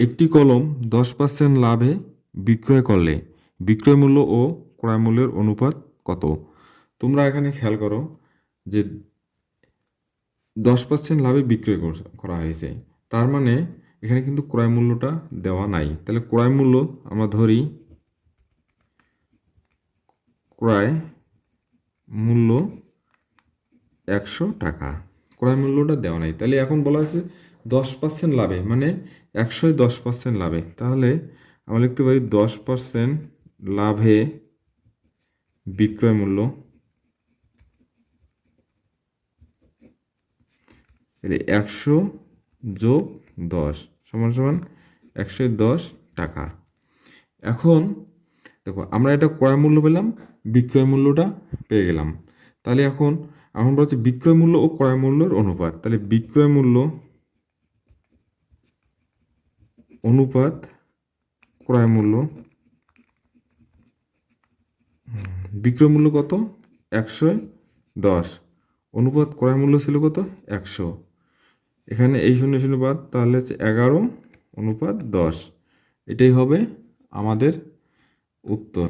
একটি কলম দশ পার্সেন্ট লাভে বিক্রয় করলে বিক্রয় মূল্য ও ক্রয় মূল্যের অনুপাত কত? তোমরা এখানে খেয়াল করো যে দশ পার্সেন্ট লাভে বিক্রয় করা হয়েছে। তার মানে এখানে কিন্তু ক্রয় মূল্যটা দেওয়া নাই। তাহলে ক্রয় মূল্য আমরা ধরি ক্রয় মূল্য একশো টাকা। ক্রয় মূল্যটা দেওয়া নাই। তাহলে এখন বলা আছে দশ পার্সেন্ট লাভে মানে একশোয় দশ পার্সেন্ট লাভে। তাহলে আমরা লিখতে পারি দশ পার্সেন্ট লাভে বিক্রয় মূল্য। একশো যোগ দশ, সমান সমান একশো দশ টাকা। এখন দেখো, আমরা এটা ক্রয় মূল্য পেলাম, বিক্রয় মূল্যটা পেয়ে গেলাম। তাহলে এখন বলা হচ্ছে বিক্রয় মূল্য ও ক্রয় মূল্যের অনুপাত। তাহলে বিক্রয় মূল্য অনুপাত ক্রয় মূল্য বিক্রয় মূল্য কত? একশো দশ। অনুপাত ক্রয় মূল্য ছিল কত? একশো। এখানে এই শূন্য শূন্য বাদ, তাহলে হচ্ছে এগারো, অনুপাত দশ। এটাই হবে আমাদের উত্তর।